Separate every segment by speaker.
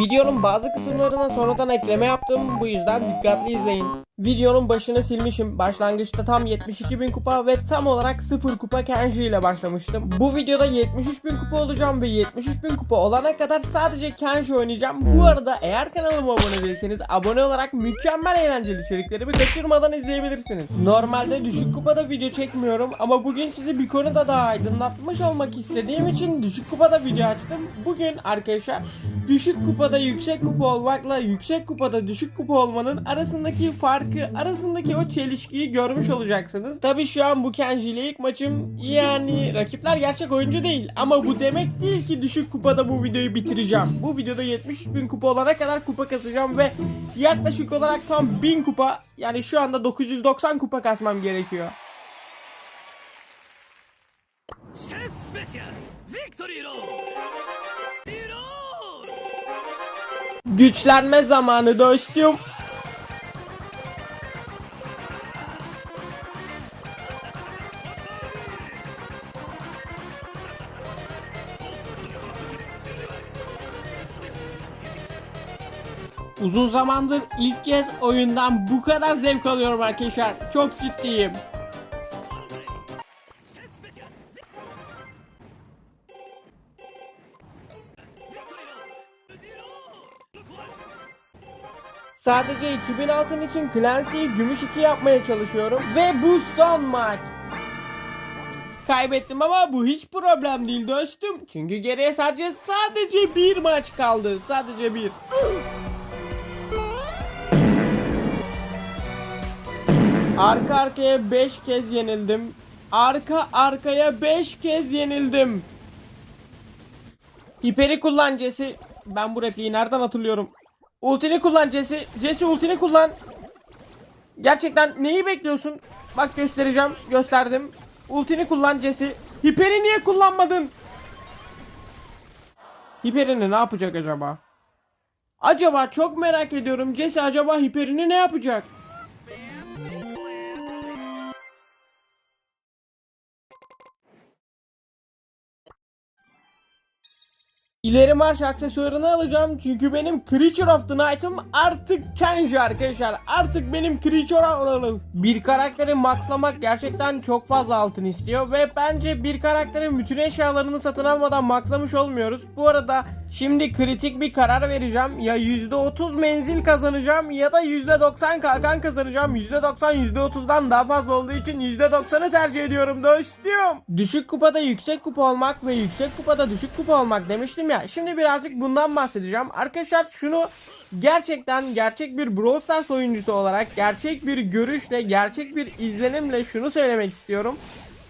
Speaker 1: Videonun bazı kısımlarına sonradan ekleme yaptım bu yüzden dikkatli izleyin. Videonun başını silmişim. Başlangıçta tam 72.000 kupa ve tam olarak 0 kupa Kenji ile başlamıştım. Bu videoda 73.000 kupa olacağım ve 73.000 kupa olana kadar sadece Kenji oynayacağım. Bu arada eğer kanalıma abone değilseniz abone olarak mükemmel eğlenceli içeriklerimi kaçırmadan izleyebilirsiniz. Normalde düşük kupada video çekmiyorum ama bugün sizi bir konuda daha aydınlatmış olmak istediğim için düşük kupada video açtım. Bugün arkadaşlar düşük kupada yüksek kupa olmakla yüksek kupada düşük kupa olmanın arasındaki farkı arasındaki o çelişkiyi görmüş olacaksınız. Tabi şu an bu Kenji ile ilk maçım yani rakipler gerçek oyuncu değil ama bu demek değil ki düşük kupada bu videoyu bitireceğim. Bu videoda 70 bin kupa olana kadar kupa kasacağım ve yaklaşık olarak tam 1000 kupa yani şu anda 990 kupa kasmam gerekiyor.
Speaker 2: Chef Special Victory Roll
Speaker 1: Güçlenme zamanı dostum. Uzun zamandır ilk kez oyundan bu kadar zevk alıyorum arkadaşlar. Çok ciddiyim. Sadece 2000 altın için Clancy'yi gümüş 2 yapmaya çalışıyorum ve bu son maç. Kaybettim ama bu hiç problem değil dostum. Çünkü geriye sadece sadece bir maç kaldı. Sadece bir. Arka arkaya 5 kez yenildim. Arka arkaya 5 kez yenildim. Hiperi kullan Jesse. Ben bu repliği nereden hatırlıyorum? Ultini kullan Jesse. Jesse ultini kullan. Gerçekten neyi bekliyorsun? Bak göstereceğim. Gösterdim. Ultini kullan Jesse. Hiperi niye kullanmadın? Hiperini ne yapacak acaba? Acaba çok merak ediyorum. Jesse acaba hiperini ne yapacak? İleri marş aksesuarını alacağım çünkü benim Creature of the Night'ım artık Kenji arkadaşlar. Artık benim Creature of Bir karakteri maxlamak gerçekten çok fazla altın istiyor ve bence bir karakterin bütün eşyalarını satın almadan maxlamış olmuyoruz. Bu arada şimdi kritik bir karar vereceğim. Ya %30 menzil kazanacağım ya da %90 kalkan kazanacağım. %90 %30'dan daha fazla olduğu için %90'ı tercih ediyorum dostum. Düşük kupada yüksek kupa olmak ve yüksek kupada düşük kupa olmak demiştim ya. Şimdi birazcık bundan bahsedeceğim. Arkadaşlar şunu gerçekten gerçek bir Brawl Stars oyuncusu olarak gerçek bir görüşle, gerçek bir izlenimle şunu söylemek istiyorum.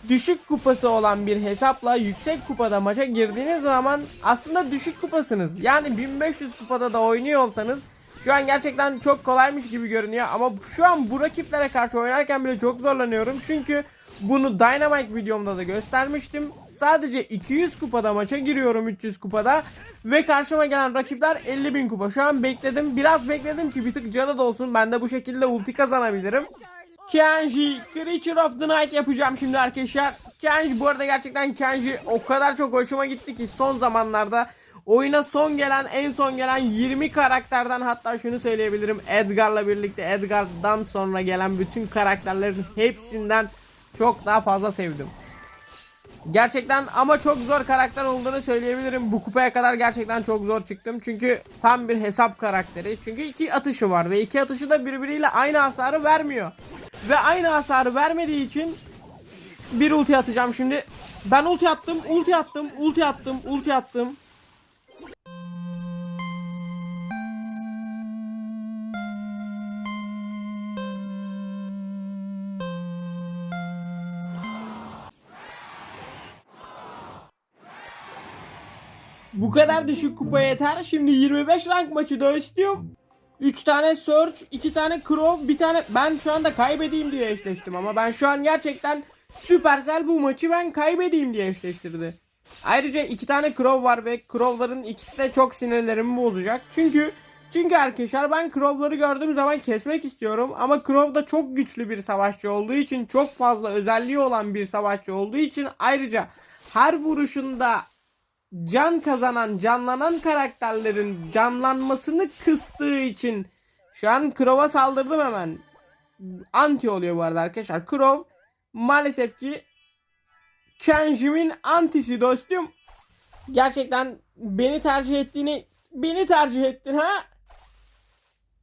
Speaker 1: Düşük kupası olan bir hesapla yüksek kupada maça girdiğiniz zaman aslında düşük kupasınız. Yani 1500 kupada da oynuyor olsanız şu an gerçekten çok kolaymış gibi görünüyor ama şu an bu rakiplere karşı oynarken bile çok zorlanıyorum. Çünkü bunu Dynamite videomda da göstermiştim. Sadece 200 kupada maça giriyorum 300 kupada ve karşıma gelen rakipler 50.000 kupa. Şu an bekledim. Biraz bekledim ki bir tık canı dolsun. Ben de bu şekilde ulti kazanabilirim. Kenji Creature of the Night yapacağım şimdi arkadaşlar. Kenji bu arada gerçekten Kenji o kadar çok hoşuma gitti ki son zamanlarda oyuna son gelen en son gelen 20 karakterden hatta şunu söyleyebilirim Edgar'la birlikte Edgar'dan sonra gelen bütün karakterlerin hepsinden çok daha fazla sevdim. Gerçekten ama çok zor karakter olduğunu söyleyebilirim. Bu kupaya kadar gerçekten çok zor çıktım. Çünkü tam bir hesap karakteri. Çünkü iki atışı var ve iki atışı da birbiriyle aynı hasarı vermiyor. Ve aynı hasarı vermediği için bir ulti atacağım şimdi. Ben ulti attım, ulti attım, ulti attım, ulti attım. Bu kadar düşük kupa yeter. Şimdi 25 rank maçı da istiyorum. 3 tane Search, 2 tane Crow, bir tane ben şu anda kaybedeyim diye eşleştim ama ben şu an gerçekten Supercell bu maçı ben kaybedeyim diye eşleştirdi. Ayrıca 2 tane Crow var ve Crow'ların ikisi de çok sinirlerimi bozacak. Çünkü çünkü arkadaşlar ben Crow'ları gördüğüm zaman kesmek istiyorum ama Crow da çok güçlü bir savaşçı olduğu için çok fazla özelliği olan bir savaşçı olduğu için ayrıca her vuruşunda can kazanan, canlanan karakterlerin canlanmasını kıstığı için şu an Crow'a saldırdım hemen. Anti oluyor bu arada arkadaşlar. Crow maalesef ki Kenji'min antisi dostum. Gerçekten beni tercih ettiğini beni tercih ettin ha?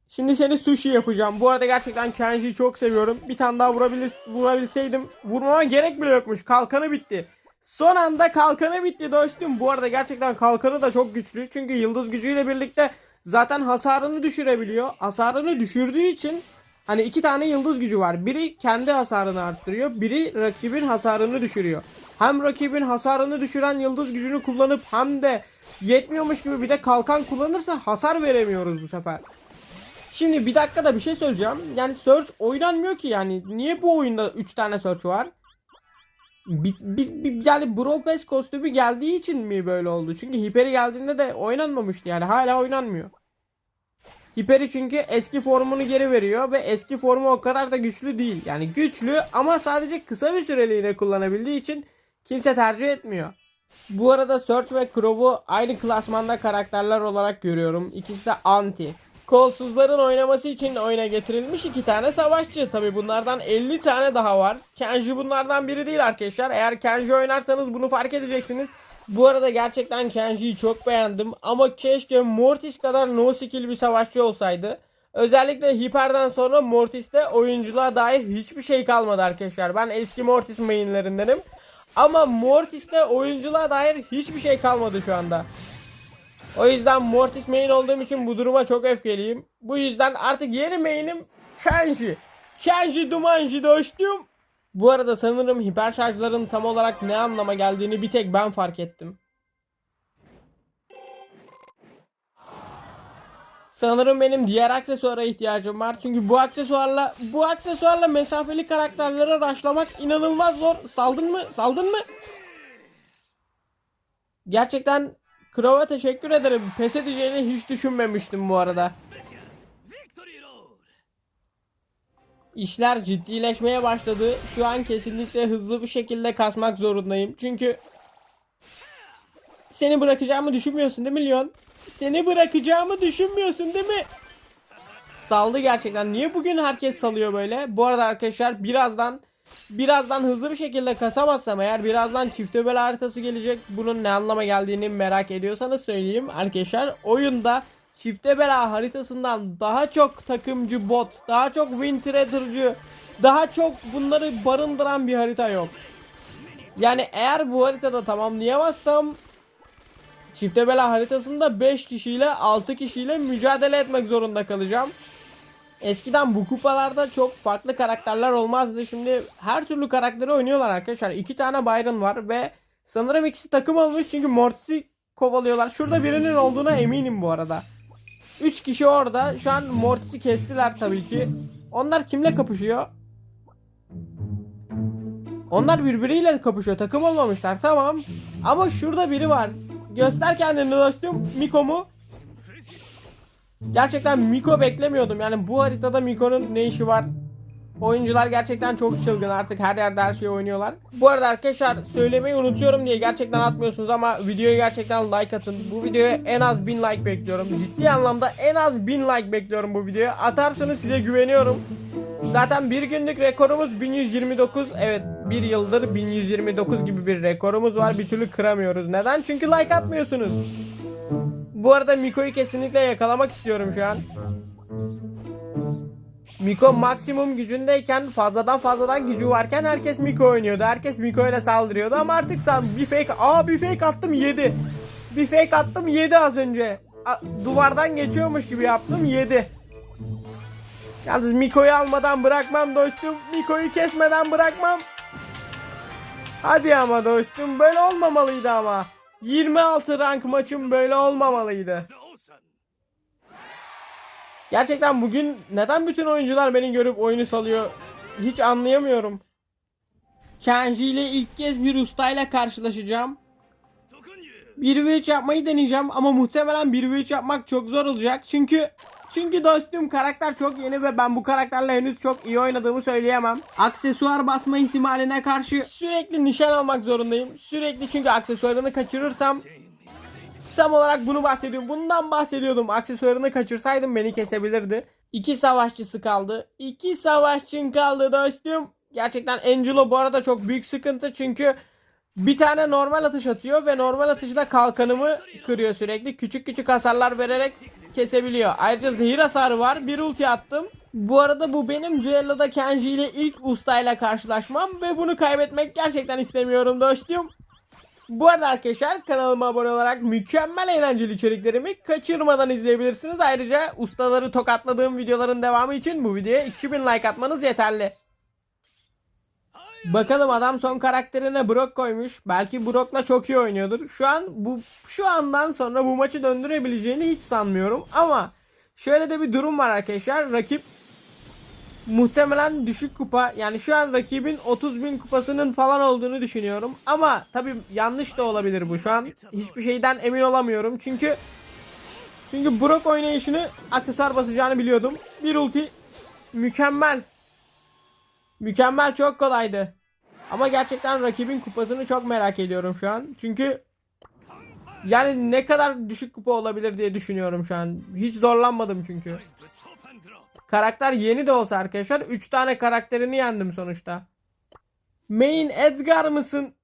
Speaker 1: Şimdi seni sushi yapacağım. Bu arada gerçekten Kenji'yi çok seviyorum. Bir tane daha vurabilir, vurabilseydim vurmama gerek bile yokmuş. Kalkanı bitti. Son anda kalkanı bitti dostum. Bu arada gerçekten kalkanı da çok güçlü. Çünkü yıldız gücüyle birlikte zaten hasarını düşürebiliyor. Hasarını düşürdüğü için hani iki tane yıldız gücü var. Biri kendi hasarını arttırıyor. Biri rakibin hasarını düşürüyor. Hem rakibin hasarını düşüren yıldız gücünü kullanıp hem de yetmiyormuş gibi bir de kalkan kullanırsa hasar veremiyoruz bu sefer. Şimdi bir dakikada bir şey söyleyeceğim. Yani search oynanmıyor ki yani. Niye bu oyunda 3 tane search var? Bir, bir- bir- yani Brawl Pass kostümü geldiği için mi böyle oldu? Çünkü Hyperi geldiğinde de oynanmamıştı yani. Hala oynanmıyor. Hyperi çünkü eski formunu geri veriyor ve eski formu o kadar da güçlü değil. Yani güçlü ama sadece kısa bir süreliğine kullanabildiği için kimse tercih etmiyor. Bu arada Search ve Crow'u aynı klasmanda karakterler olarak görüyorum. İkisi de anti. Kolsuzların oynaması için oyuna getirilmiş iki tane savaşçı. Tabi bunlardan 50 tane daha var. Kenji bunlardan biri değil arkadaşlar. Eğer Kenji oynarsanız bunu fark edeceksiniz. Bu arada gerçekten Kenji'yi çok beğendim. Ama keşke Mortis kadar no skill bir savaşçı olsaydı. Özellikle Hiper'den sonra Mortis'te oyunculuğa dair hiçbir şey kalmadı arkadaşlar. Ben eski Mortis mainlerindenim. Ama Mortis'te oyunculuğa dair hiçbir şey kalmadı şu anda. O yüzden Mortis main olduğum için bu duruma çok öfkeliyim. Bu yüzden artık yeni main'im Kenji. Kenji Dumanji dostum. Bu arada sanırım hiper şarjların tam olarak ne anlama geldiğini bir tek ben fark ettim. Sanırım benim diğer aksesuara ihtiyacım var. Çünkü bu aksesuarla bu aksesuarla mesafeli karakterlere rushlamak inanılmaz zor. Saldın mı? Saldın mı? Gerçekten Crow'a teşekkür ederim. Pes edeceğini hiç düşünmemiştim bu arada. İşler ciddileşmeye başladı. Şu an kesinlikle hızlı bir şekilde kasmak zorundayım. Çünkü seni bırakacağımı düşünmüyorsun değil mi Leon? Seni bırakacağımı düşünmüyorsun değil mi? Saldı gerçekten. Niye bugün herkes salıyor böyle? Bu arada arkadaşlar birazdan birazdan hızlı bir şekilde kasamazsam eğer birazdan çifte bela haritası gelecek. Bunun ne anlama geldiğini merak ediyorsanız söyleyeyim. Arkadaşlar oyunda çifte bela haritasından daha çok takımcı bot, daha çok win trader'cı, daha çok bunları barındıran bir harita yok. Yani eğer bu haritada tamamlayamazsam Çifte bela haritasında 5 kişiyle 6 kişiyle mücadele etmek zorunda kalacağım. Eskiden bu kupalarda çok farklı karakterler olmazdı. Şimdi her türlü karakteri oynuyorlar arkadaşlar. İki tane Byron var ve sanırım ikisi takım olmuş çünkü Mortis'i kovalıyorlar. Şurada birinin olduğuna eminim bu arada. 3 kişi orada. Şu an Mortis'i kestiler tabii ki. Onlar kimle kapışıyor? Onlar birbiriyle kapışıyor. Takım olmamışlar. Tamam. Ama şurada biri var. Göster kendini dostum. Miko mu? Gerçekten Miko beklemiyordum. Yani bu haritada Miko'nun ne işi var? Oyuncular gerçekten çok çılgın artık her yerde her şeyi oynuyorlar. Bu arada arkadaşlar söylemeyi unutuyorum diye gerçekten atmıyorsunuz ama videoya gerçekten like atın. Bu videoya en az 1000 like bekliyorum. Ciddi anlamda en az 1000 like bekliyorum bu videoya. Atarsanız size güveniyorum. Zaten bir günlük rekorumuz 1129. Evet bir yıldır 1129 gibi bir rekorumuz var. Bir türlü kıramıyoruz. Neden? Çünkü like atmıyorsunuz. Bu arada Miko'yu kesinlikle yakalamak istiyorum şu an. Miko maksimum gücündeyken fazladan fazladan gücü varken herkes Miko oynuyordu. Herkes Miko ile saldırıyordu ama artık sal bir fake aa bir fake attım 7. Bir fake attım 7 az önce. A- duvardan geçiyormuş gibi yaptım 7. Yalnız Miko'yu almadan bırakmam dostum. Miko'yu kesmeden bırakmam. Hadi ama dostum böyle olmamalıydı ama. 26 rank maçım böyle olmamalıydı. Gerçekten bugün neden bütün oyuncular beni görüp oyunu salıyor hiç anlayamıyorum. Kenji ile ilk kez bir ustayla karşılaşacağım.
Speaker 2: Tokunyu!
Speaker 1: 1v3 yapmayı deneyeceğim ama muhtemelen 1v3 yapmak çok zor olacak. Çünkü çünkü dostum karakter çok yeni ve ben bu karakterle henüz çok iyi oynadığımı söyleyemem. Aksesuar basma ihtimaline karşı sürekli nişan almak zorundayım. Sürekli çünkü aksesuarını kaçırırsam Tam olarak bunu bahsediyorum. Bundan bahsediyordum. Aksesuarını kaçırsaydım beni kesebilirdi. İki savaşçısı kaldı. İki savaşçın kaldı dostum. Gerçekten Angelo bu arada çok büyük sıkıntı çünkü bir tane normal atış atıyor ve normal atışta kalkanımı kırıyor sürekli. Küçük küçük hasarlar vererek kesebiliyor. Ayrıca zehir hasarı var. Bir ulti attım. Bu arada bu benim düelloda Kenji ile ilk ustayla karşılaşmam ve bunu kaybetmek gerçekten istemiyorum dostum. Bu arada arkadaşlar kanalıma abone olarak mükemmel eğlenceli içeriklerimi kaçırmadan izleyebilirsiniz. Ayrıca ustaları tokatladığım videoların devamı için bu videoya 2000 like atmanız yeterli. Bakalım adam son karakterine Brock koymuş. Belki Brock'la çok iyi oynuyordur. Şu an bu şu andan sonra bu maçı döndürebileceğini hiç sanmıyorum. Ama şöyle de bir durum var arkadaşlar. Rakip muhtemelen düşük kupa. Yani şu an rakibin 30 bin kupasının falan olduğunu düşünüyorum. Ama tabi yanlış da olabilir bu. Şu an hiçbir şeyden emin olamıyorum. Çünkü çünkü Brock oynayışını aksesuar basacağını biliyordum. Bir ulti mükemmel. Mükemmel çok kolaydı. Ama gerçekten rakibin kupasını çok merak ediyorum şu an. Çünkü yani ne kadar düşük kupa olabilir diye düşünüyorum şu an. Hiç zorlanmadım çünkü. Karakter yeni de olsa arkadaşlar 3 tane karakterini yendim sonuçta. Main Edgar mısın?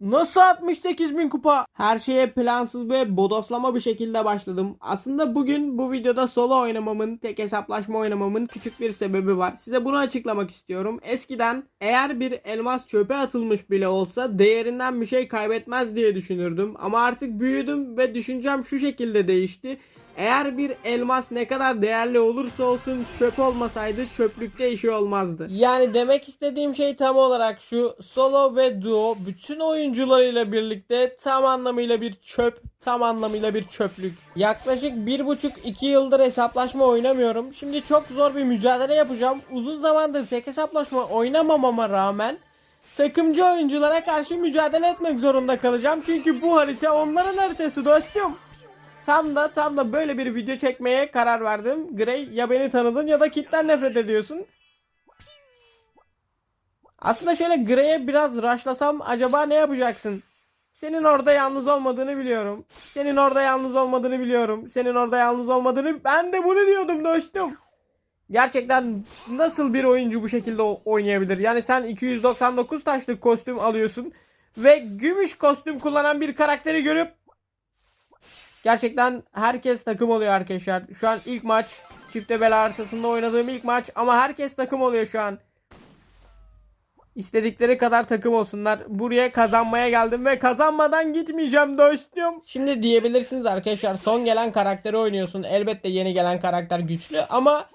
Speaker 1: Nasıl 68 bin kupa? Her şeye plansız ve bodoslama bir şekilde başladım. Aslında bugün bu videoda solo oynamamın, tek hesaplaşma oynamamın küçük bir sebebi var. Size bunu açıklamak istiyorum. Eskiden eğer bir elmas çöpe atılmış bile olsa değerinden bir şey kaybetmez diye düşünürdüm. Ama artık büyüdüm ve düşüncem şu şekilde değişti. Eğer bir elmas ne kadar değerli olursa olsun çöp olmasaydı çöplükte işi olmazdı. Yani demek istediğim şey tam olarak şu solo ve duo bütün oyuncularıyla birlikte tam anlamıyla bir çöp, tam anlamıyla bir çöplük. Yaklaşık 1,5-2 yıldır hesaplaşma oynamıyorum. Şimdi çok zor bir mücadele yapacağım. Uzun zamandır tek hesaplaşma oynamamama rağmen takımcı oyunculara karşı mücadele etmek zorunda kalacağım. Çünkü bu harita onların haritası dostum. Tam da tam da böyle bir video çekmeye karar verdim. Grey ya beni tanıdın ya da kitten nefret ediyorsun. Aslında şöyle Grey'e biraz rushlasam acaba ne yapacaksın? Senin orada yalnız olmadığını biliyorum. Senin orada yalnız olmadığını biliyorum. Senin orada yalnız olmadığını ben de bunu diyordum dostum. Gerçekten nasıl bir oyuncu bu şekilde oynayabilir? Yani sen 299 taşlık kostüm alıyorsun ve gümüş kostüm kullanan bir karakteri görüp Gerçekten herkes takım oluyor arkadaşlar. Şu an ilk maç çifte bela haritasında oynadığım ilk maç ama herkes takım oluyor şu an. İstedikleri kadar takım olsunlar. Buraya kazanmaya geldim ve kazanmadan gitmeyeceğim dostum. Şimdi diyebilirsiniz arkadaşlar son gelen karakteri oynuyorsun. Elbette yeni gelen karakter güçlü ama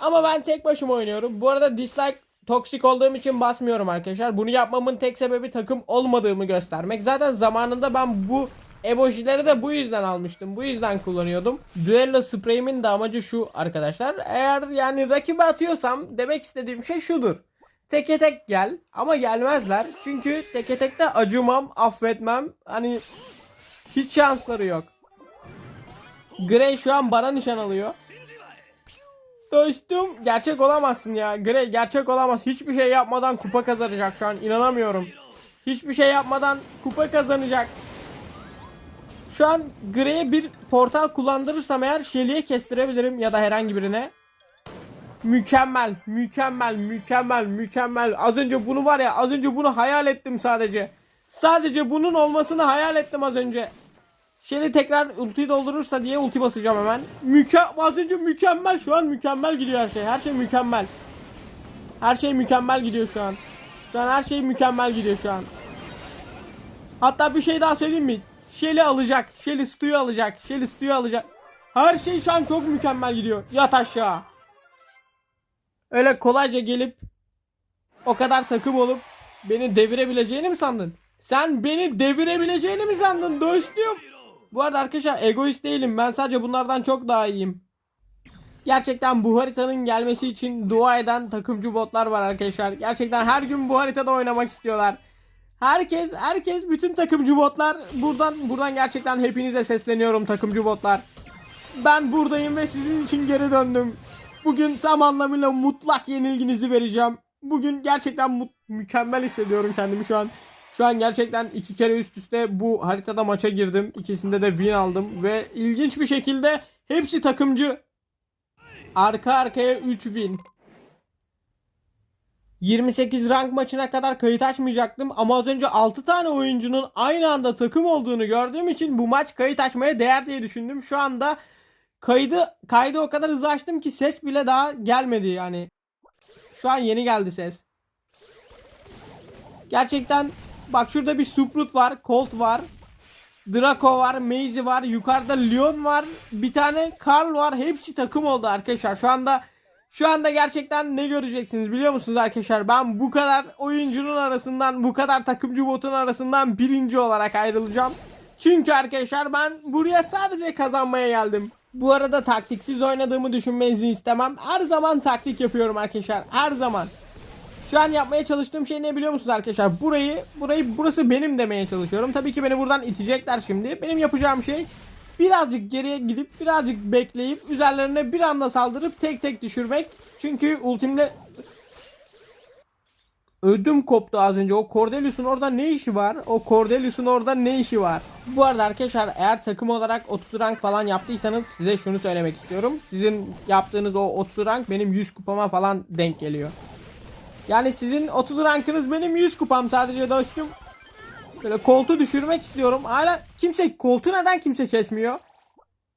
Speaker 1: ama ben tek başıma oynuyorum. Bu arada dislike toksik olduğum için basmıyorum arkadaşlar. Bunu yapmamın tek sebebi takım olmadığımı göstermek. Zaten zamanında ben bu Emojileri de bu yüzden almıştım. Bu yüzden kullanıyordum. Duello spreyimin de amacı şu arkadaşlar. Eğer yani rakibe atıyorsam demek istediğim şey şudur. Teke tek gel ama gelmezler. Çünkü teke tekte acımam, affetmem. Hani hiç şansları yok. Gray şu an bana nişan alıyor. Dostum gerçek olamazsın ya. Gray gerçek olamaz. Hiçbir şey yapmadan kupa kazanacak şu an inanamıyorum. Hiçbir şey yapmadan kupa kazanacak. Şu an Grey'e bir portal kullandırırsam eğer Shelly'e kestirebilirim ya da herhangi birine. Mükemmel, mükemmel, mükemmel, mükemmel. Az önce bunu var ya, az önce bunu hayal ettim sadece. Sadece bunun olmasını hayal ettim az önce. Shelly tekrar ultiyi doldurursa diye ulti basacağım hemen. Müke az önce mükemmel şu an mükemmel gidiyor her şey. Her şey mükemmel. Her şey mükemmel gidiyor şu an. Şu an her şey mükemmel gidiyor şu an. Hatta bir şey daha söyleyeyim mi? Shelly alacak. Shelly Stu'yu alacak. Shelly Stu'yu alacak. Her şey şu an çok mükemmel gidiyor. Yat aşağı. Öyle kolayca gelip o kadar takım olup beni devirebileceğini mi sandın? Sen beni devirebileceğini mi sandın dostum? Bu arada arkadaşlar egoist değilim. Ben sadece bunlardan çok daha iyiyim. Gerçekten bu haritanın gelmesi için dua eden takımcı botlar var arkadaşlar. Gerçekten her gün bu haritada oynamak istiyorlar. Herkes, herkes bütün takımcı botlar buradan buradan gerçekten hepinize sesleniyorum takımcı botlar. Ben buradayım ve sizin için geri döndüm. Bugün tam anlamıyla mutlak yenilginizi vereceğim. Bugün gerçekten mükemmel hissediyorum kendimi şu an. Şu an gerçekten iki kere üst üste bu haritada maça girdim. İkisinde de win aldım ve ilginç bir şekilde hepsi takımcı. Arka arkaya 3 win. 28 rank maçına kadar kayıt açmayacaktım ama az önce 6 tane oyuncunun aynı anda takım olduğunu gördüğüm için bu maç kayıt açmaya değer diye düşündüm. Şu anda kaydı kaydı o kadar hızlı açtım ki ses bile daha gelmedi yani. Şu an yeni geldi ses. Gerçekten bak şurada bir Suprut var, Colt var. Draco var, Maze var, yukarıda Leon var, bir tane Carl var. Hepsi takım oldu arkadaşlar. Şu anda şu anda gerçekten ne göreceksiniz biliyor musunuz arkadaşlar? Ben bu kadar oyuncunun arasından, bu kadar takımcı botun arasından birinci olarak ayrılacağım. Çünkü arkadaşlar ben buraya sadece kazanmaya geldim. Bu arada taktiksiz oynadığımı düşünmenizi istemem. Her zaman taktik yapıyorum arkadaşlar. Her zaman. Şu an yapmaya çalıştığım şey ne biliyor musunuz arkadaşlar? Burayı, burayı burası benim demeye çalışıyorum. Tabii ki beni buradan itecekler şimdi. Benim yapacağım şey birazcık geriye gidip birazcık bekleyip üzerlerine bir anda saldırıp tek tek düşürmek. Çünkü ultimle Ödüm koptu az önce. O Cordelius'un orada ne işi var? O Cordelius'un orada ne işi var? Bu arada arkadaşlar eğer takım olarak 30 rank falan yaptıysanız size şunu söylemek istiyorum. Sizin yaptığınız o 30 rank benim 100 kupama falan denk geliyor. Yani sizin 30 rankınız benim 100 kupam sadece dostum. Böyle koltuğu düşürmek istiyorum. Hala kimse koltuğu neden kimse kesmiyor?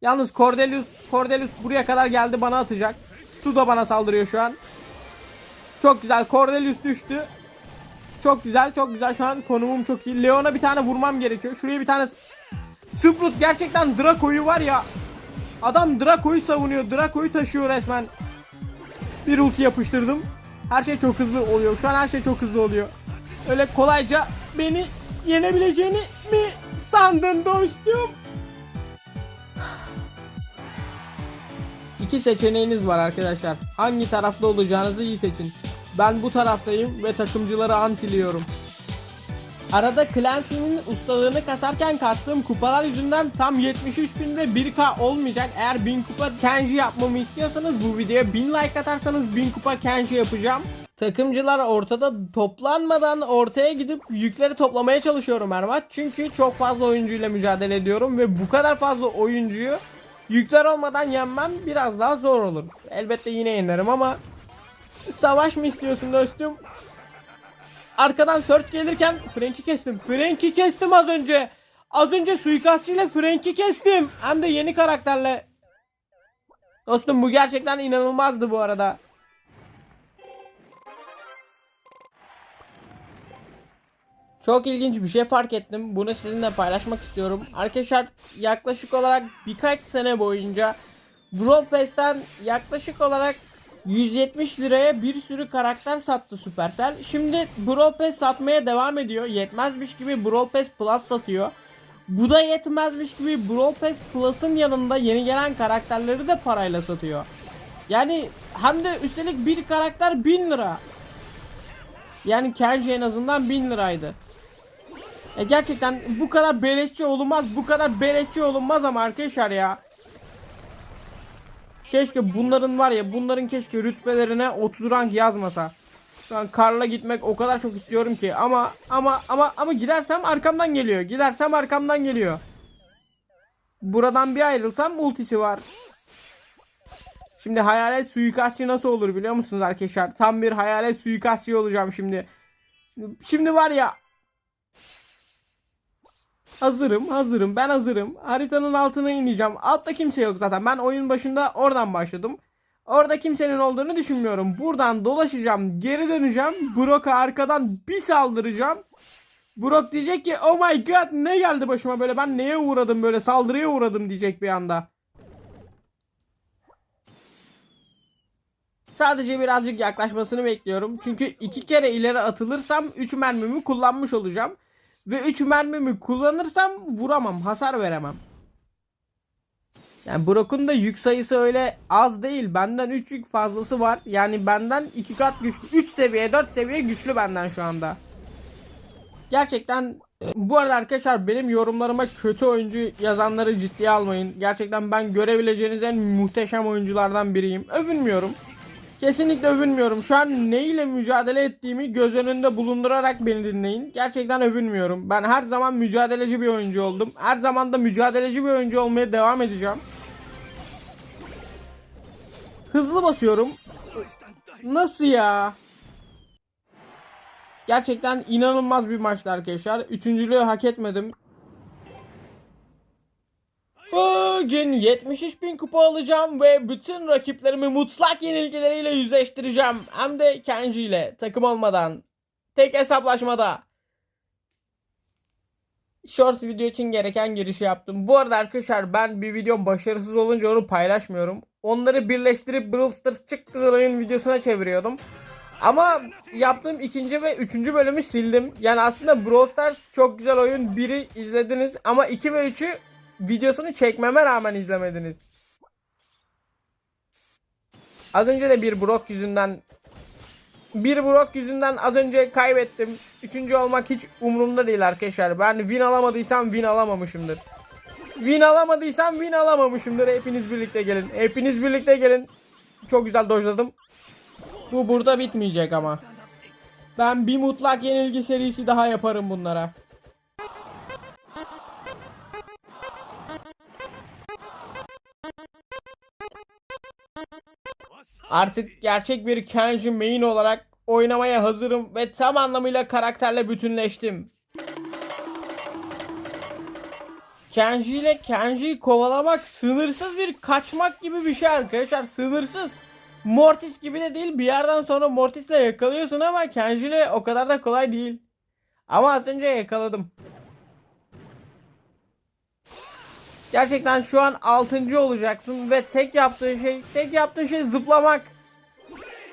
Speaker 1: Yalnız Cordelius Cordelius buraya kadar geldi bana atacak. Stu da bana saldırıyor şu an. Çok güzel. Cordelius düştü. Çok güzel. Çok güzel. Şu an konumum çok iyi. Leon'a bir tane vurmam gerekiyor. Şuraya bir tane Sprout gerçekten Draco'yu var ya. Adam Draco'yu savunuyor. Draco'yu taşıyor resmen. Bir ulti yapıştırdım. Her şey çok hızlı oluyor. Şu an her şey çok hızlı oluyor. Öyle kolayca beni yenebileceğini mi sandın dostum? İki seçeneğiniz var arkadaşlar. Hangi tarafta olacağınızı iyi seçin. Ben bu taraftayım ve takımcıları antiliyorum. Arada Clancy'nin ustalığını kasarken kastığım kupalar yüzünden tam 73 bin ve 1k olmayacak. Eğer 1000 kupa Kenji yapmamı istiyorsanız bu videoya 1000 like atarsanız 1000 kupa Kenji yapacağım. Takımcılar ortada toplanmadan ortaya gidip yükleri toplamaya çalışıyorum her. Çünkü çok fazla oyuncuyla mücadele ediyorum ve bu kadar fazla oyuncuyu yükler olmadan yenmem biraz daha zor olur. Elbette yine yenerim ama savaş mı istiyorsun dostum? Arkadan search gelirken Frank'i kestim. Frank'i kestim az önce. Az önce suikastçıyla Frank'i kestim. Hem de yeni karakterle. Dostum bu gerçekten inanılmazdı bu arada. Çok ilginç bir şey fark ettim. Bunu sizinle paylaşmak istiyorum. Arkadaşlar yaklaşık olarak birkaç sene boyunca Brawl yaklaşık olarak 170 liraya bir sürü karakter sattı Supercell. Şimdi Brawl Pass satmaya devam ediyor. Yetmezmiş gibi Brawl Pass Plus satıyor. Bu da yetmezmiş gibi Brawl Pass Plus'ın yanında yeni gelen karakterleri de parayla satıyor. Yani hem de üstelik bir karakter 1000 lira. Yani Kenji en azından 1000 liraydı. E gerçekten bu kadar beleşçi olunmaz. Bu kadar beleşçi olunmaz ama arkadaşlar ya. Keşke bunların var ya bunların keşke rütbelerine 30 rank yazmasa. Şu an Karl'a gitmek o kadar çok istiyorum ki ama ama ama ama gidersem arkamdan geliyor. Gidersem arkamdan geliyor. Buradan bir ayrılsam ultisi var. Şimdi hayalet suikastçı nasıl olur biliyor musunuz arkadaşlar? Tam bir hayalet suikastçı olacağım şimdi. Şimdi var ya Hazırım, hazırım. Ben hazırım. Haritanın altına ineceğim. Altta kimse yok zaten. Ben oyun başında oradan başladım. Orada kimsenin olduğunu düşünmüyorum. Buradan dolaşacağım, geri döneceğim. Brock'a arkadan bir saldıracağım. Brock diyecek ki oh my god ne geldi başıma böyle ben neye uğradım böyle saldırıya uğradım diyecek bir anda. Sadece birazcık yaklaşmasını bekliyorum. Çünkü iki kere ileri atılırsam 3 mermimi kullanmış olacağım. Ve 3 mermimi kullanırsam vuramam. Hasar veremem. Yani Brock'un da yük sayısı öyle az değil. Benden 3 yük fazlası var. Yani benden 2 kat güçlü. 3 seviye 4 seviye güçlü benden şu anda. Gerçekten bu arada arkadaşlar benim yorumlarıma kötü oyuncu yazanları ciddiye almayın. Gerçekten ben görebileceğiniz en muhteşem oyunculardan biriyim. Övünmüyorum. Kesinlikle övünmüyorum. Şu an ne ile mücadele ettiğimi göz önünde bulundurarak beni dinleyin. Gerçekten övünmüyorum. Ben her zaman mücadeleci bir oyuncu oldum. Her zaman da mücadeleci bir oyuncu olmaya devam edeceğim. Hızlı basıyorum. Nasıl ya? Gerçekten inanılmaz bir maçtı arkadaşlar. Üçüncülüğü hak etmedim. Bugün 73 bin kupa alacağım ve bütün rakiplerimi mutlak yenilgileriyle yüzleştireceğim. Hem de Kenji ile takım olmadan. Tek hesaplaşmada. Shorts video için gereken girişi yaptım. Bu arada arkadaşlar ben bir videom başarısız olunca onu paylaşmıyorum. Onları birleştirip Brawl Stars çık kızıl oyun videosuna çeviriyordum. Ama yaptığım ikinci ve üçüncü bölümü sildim. Yani aslında Brawl Stars çok güzel oyun. Biri izlediniz ama 2 ve 3'ü videosunu çekmeme rağmen izlemediniz. Az önce de bir Brock yüzünden bir Brock yüzünden az önce kaybettim. Üçüncü olmak hiç umurumda değil arkadaşlar. Ben win alamadıysam win alamamışımdır. Win alamadıysam win alamamışımdır. Hepiniz birlikte gelin. Hepiniz birlikte gelin. Çok güzel dojladım. Bu burada bitmeyecek ama. Ben bir mutlak yenilgi serisi daha yaparım bunlara. Artık gerçek bir Kenji main olarak oynamaya hazırım ve tam anlamıyla karakterle bütünleştim. Kenji ile Kenji'yi kovalamak sınırsız bir kaçmak gibi bir şey arkadaşlar. Sınırsız. Mortis gibi de değil. Bir yerden sonra Mortis'le yakalıyorsun ama Kenji ile o kadar da kolay değil. Ama az önce yakaladım. Gerçekten şu an 6. olacaksın ve tek yaptığın şey, tek yaptığın şey zıplamak.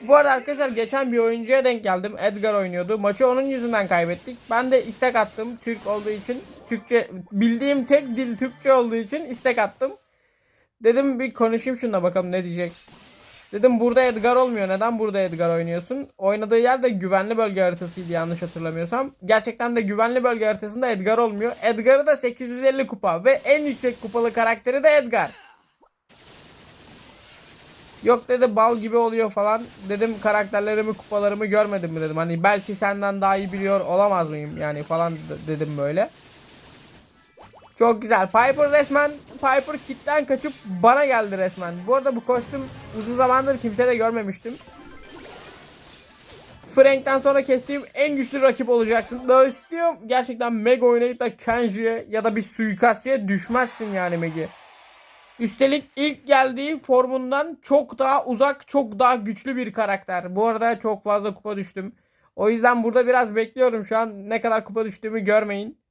Speaker 1: Bu arada arkadaşlar geçen bir oyuncuya denk geldim. Edgar oynuyordu. Maçı onun yüzünden kaybettik. Ben de istek attım. Türk olduğu için. Türkçe bildiğim tek dil Türkçe olduğu için istek attım. Dedim bir konuşayım şununla bakalım ne diyecek. Dedim burada Edgar olmuyor. Neden burada Edgar oynuyorsun? Oynadığı yer de güvenli bölge haritasıydı yanlış hatırlamıyorsam. Gerçekten de güvenli bölge haritasında Edgar olmuyor. Edgar'ı da 850 kupa ve en yüksek kupalı karakteri de Edgar. Yok dedi bal gibi oluyor falan. Dedim karakterlerimi kupalarımı görmedim mi dedim. Hani belki senden daha iyi biliyor olamaz mıyım yani falan dedim böyle. Çok güzel. Piper resmen Piper kitten kaçıp bana geldi resmen. Bu arada bu kostüm uzun zamandır kimse de görmemiştim. Frank'ten sonra kestiğim en güçlü rakip olacaksın. Daha istiyorum. Gerçekten Meg oynayıp da Kenji'ye ya da bir suikastçıya düşmezsin yani Meg'i. Üstelik ilk geldiği formundan çok daha uzak, çok daha güçlü bir karakter. Bu arada çok fazla kupa düştüm. O yüzden burada biraz bekliyorum şu an. Ne kadar kupa düştüğümü görmeyin.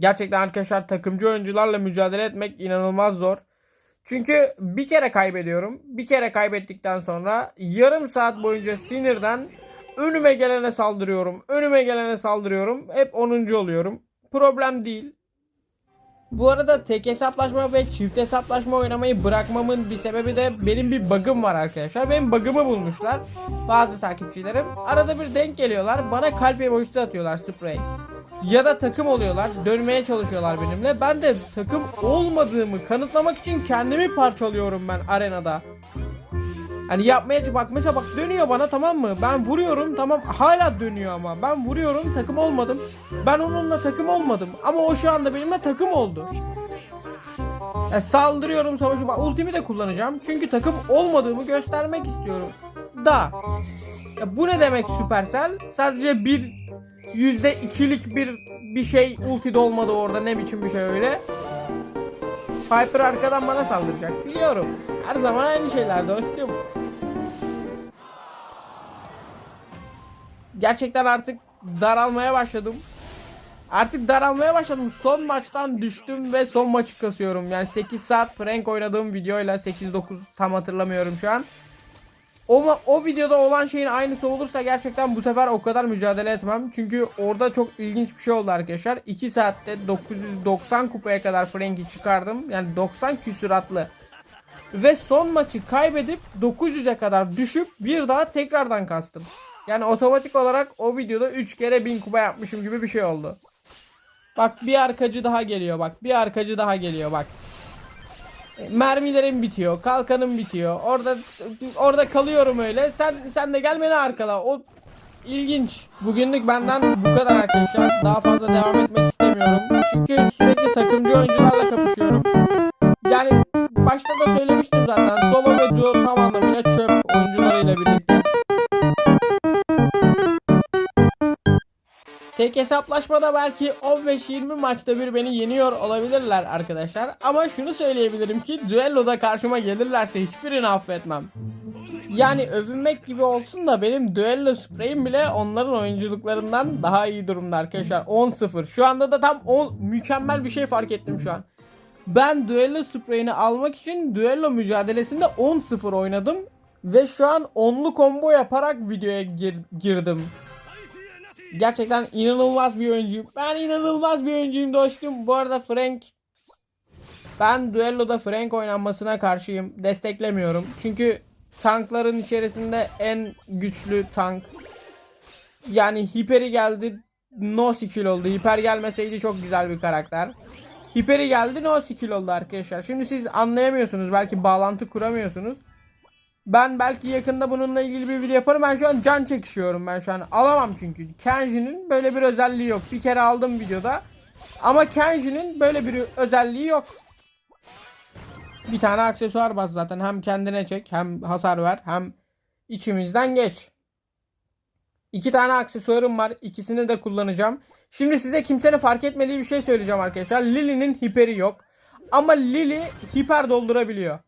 Speaker 1: Gerçekten arkadaşlar takımcı oyuncularla mücadele etmek inanılmaz zor. Çünkü bir kere kaybediyorum. Bir kere kaybettikten sonra yarım saat boyunca sinirden önüme gelene saldırıyorum. Önüme gelene saldırıyorum. Hep 10. oluyorum. Problem değil. Bu arada tek hesaplaşma ve çift hesaplaşma oynamayı bırakmamın bir sebebi de benim bir bug'ım var arkadaşlar. Benim bug'ımı bulmuşlar bazı takipçilerim. Arada bir denk geliyorlar. Bana kalp emojisi atıyorlar sprey. Ya da takım oluyorlar. Dönmeye çalışıyorlar benimle. Ben de takım olmadığımı kanıtlamak için kendimi parçalıyorum ben arenada. Hani yapmaya bak mesela bak dönüyor bana tamam mı? Ben vuruyorum tamam hala dönüyor ama. Ben vuruyorum takım olmadım. Ben onunla takım olmadım. Ama o şu anda benimle takım oldu. Ya saldırıyorum savaşı bak ultimi de kullanacağım. Çünkü takım olmadığımı göstermek istiyorum. Da. Ya bu ne demek Supercell? Sadece bir yüzde ikilik bir bir şey ulti de olmadı orada ne biçim bir şey öyle. Piper arkadan bana saldıracak biliyorum. Her zaman aynı şeyler dostum. Gerçekten artık daralmaya başladım. Artık daralmaya başladım. Son maçtan düştüm ve son maçı kasıyorum. Yani 8 saat Frank oynadığım videoyla 8-9 tam hatırlamıyorum şu an. O, o videoda olan şeyin aynısı olursa gerçekten bu sefer o kadar mücadele etmem. Çünkü orada çok ilginç bir şey oldu arkadaşlar. 2 saatte 990 kupaya kadar Frank'i çıkardım. Yani 90 küsuratlı. Ve son maçı kaybedip 900'e kadar düşüp bir daha tekrardan kastım. Yani otomatik olarak o videoda 3 kere 1000 kupa yapmışım gibi bir şey oldu. Bak bir arkacı daha geliyor bak. Bir arkacı daha geliyor bak. Mermilerim bitiyor, kalkanım bitiyor. Orada orada kalıyorum öyle. Sen sen de gel beni arkala. O ilginç. Bugünlük benden bu kadar arkadaşlar. Daha fazla devam etmek istemiyorum. Çünkü sürekli takımcı oyuncularla kapışıyorum. Yani başta da söylemiştim zaten. Solo ve duo tam anlamıyla çöp oyuncularıyla birlikte. Tek hesaplaşmada belki 15-20 maçta bir beni yeniyor olabilirler arkadaşlar. Ama şunu söyleyebilirim ki düelloda karşıma gelirlerse hiçbirini affetmem. Yani övünmek gibi olsun da benim düello spreyim bile onların oyunculuklarından daha iyi durumda arkadaşlar. 10-0. Şu anda da tam 10 mükemmel bir şey fark ettim şu an. Ben düello spreyini almak için düello mücadelesinde 10-0 oynadım. Ve şu an onlu combo yaparak videoya gir- girdim. Gerçekten inanılmaz bir oyuncuyum. Ben inanılmaz bir oyuncuyum dostum. Bu arada Frank ben düelloda Frank oynanmasına karşıyım. Desteklemiyorum. Çünkü tankların içerisinde en güçlü tank. Yani Hiper'i geldi no skill oldu. Hiper gelmeseydi çok güzel bir karakter. Hiper'i geldi no skill oldu arkadaşlar. Şimdi siz anlayamıyorsunuz. Belki bağlantı kuramıyorsunuz. Ben belki yakında bununla ilgili bir video yaparım. Ben şu an can çekişiyorum ben şu an. Alamam çünkü. Kenji'nin böyle bir özelliği yok. Bir kere aldım videoda. Ama Kenji'nin böyle bir özelliği yok. Bir tane aksesuar bas zaten. Hem kendine çek hem hasar ver hem içimizden geç. İki tane aksesuarım var. İkisini de kullanacağım. Şimdi size kimsenin fark etmediği bir şey söyleyeceğim arkadaşlar. Lily'nin hiperi yok. Ama Lily hiper doldurabiliyor.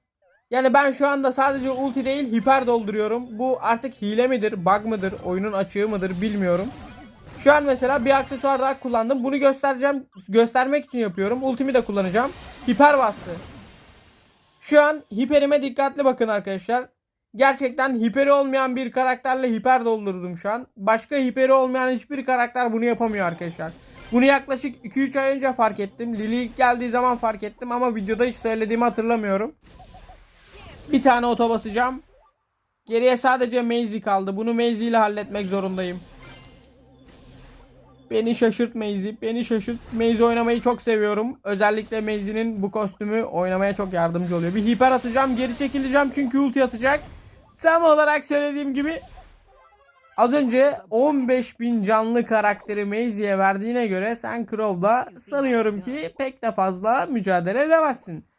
Speaker 1: Yani ben şu anda sadece ulti değil hiper dolduruyorum. Bu artık hile midir, bug mıdır, oyunun açığı mıdır bilmiyorum. Şu an mesela bir aksesuar daha kullandım. Bunu göstereceğim, göstermek için yapıyorum. Ultimi de kullanacağım. Hiper bastı. Şu an hiperime dikkatli bakın arkadaşlar. Gerçekten hiperi olmayan bir karakterle hiper doldurdum şu an. Başka hiperi olmayan hiçbir karakter bunu yapamıyor arkadaşlar. Bunu yaklaşık 2-3 ay önce fark ettim. Lily ilk geldiği zaman fark ettim ama videoda hiç söylediğimi hatırlamıyorum. Bir tane oto basacağım. Geriye sadece Maisie kaldı. Bunu Maisie ile halletmek zorundayım. Beni şaşırt Maisie. Beni şaşırt. Maisie oynamayı çok seviyorum. Özellikle Maisie'nin bu kostümü oynamaya çok yardımcı oluyor. Bir hiper atacağım. Geri çekileceğim çünkü ulti atacak. Tam olarak söylediğim gibi az önce 15.000 canlı karakteri Maisie'ye verdiğine göre sen Crow'da sanıyorum ki pek de fazla mücadele edemezsin.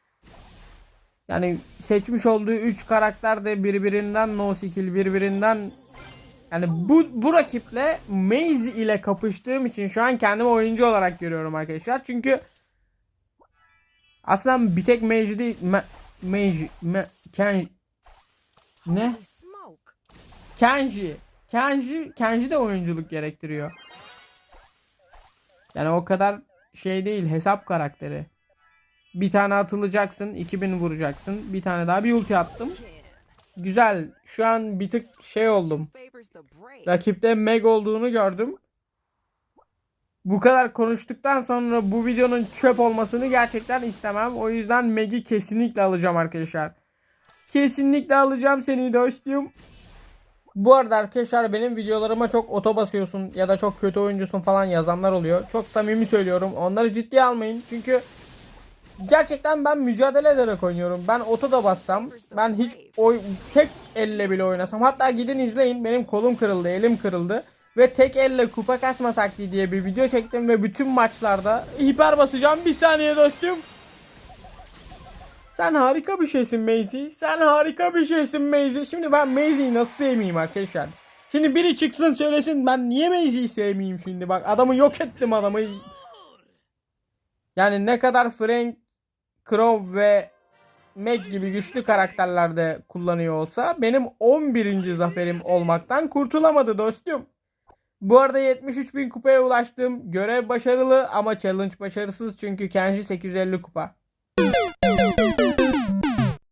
Speaker 1: Yani seçmiş olduğu 3 karakter de birbirinden no skill birbirinden yani bu bu rakiple Maze ile kapıştığım için şu an kendimi oyuncu olarak görüyorum arkadaşlar. Çünkü aslında bir tek Mage değil Ma, Mage Ma, Ken, ne? Kenji. Kenji, Kenji de oyunculuk gerektiriyor. Yani o kadar şey değil hesap karakteri. Bir tane atılacaksın, 2000 vuracaksın. Bir tane daha bir ulti attım. Güzel. Şu an bir tık şey oldum. Rakipte Meg olduğunu gördüm. Bu kadar konuştuktan sonra bu videonun çöp olmasını gerçekten istemem. O yüzden Meg'i kesinlikle alacağım arkadaşlar. Kesinlikle alacağım seni dostum. Bu arada arkadaşlar benim videolarıma çok oto basıyorsun ya da çok kötü oyuncusun falan yazanlar oluyor. Çok samimi söylüyorum. Onları ciddiye almayın. Çünkü gerçekten ben mücadele ederek oynuyorum. Ben oto da bassam, ben hiç oy tek elle bile oynasam. Hatta gidin izleyin. Benim kolum kırıldı, elim kırıldı. Ve tek elle kupa kasma taktiği diye bir video çektim ve bütün maçlarda hiper basacağım. Bir saniye dostum. Sen harika bir şeysin Maisie. Sen harika bir şeysin Maisie. Şimdi ben Maisie'yi nasıl sevmeyeyim arkadaşlar? Şimdi biri çıksın söylesin ben niye Maisie'yi sevmeyeyim şimdi bak adamı yok ettim adamı. Yani ne kadar Frank, Crow ve Meg gibi güçlü karakterlerde kullanıyor olsa benim 11. zaferim olmaktan kurtulamadı dostum. Bu arada 73 bin kupaya ulaştım. Görev başarılı ama challenge başarısız çünkü Kenji 850 kupa.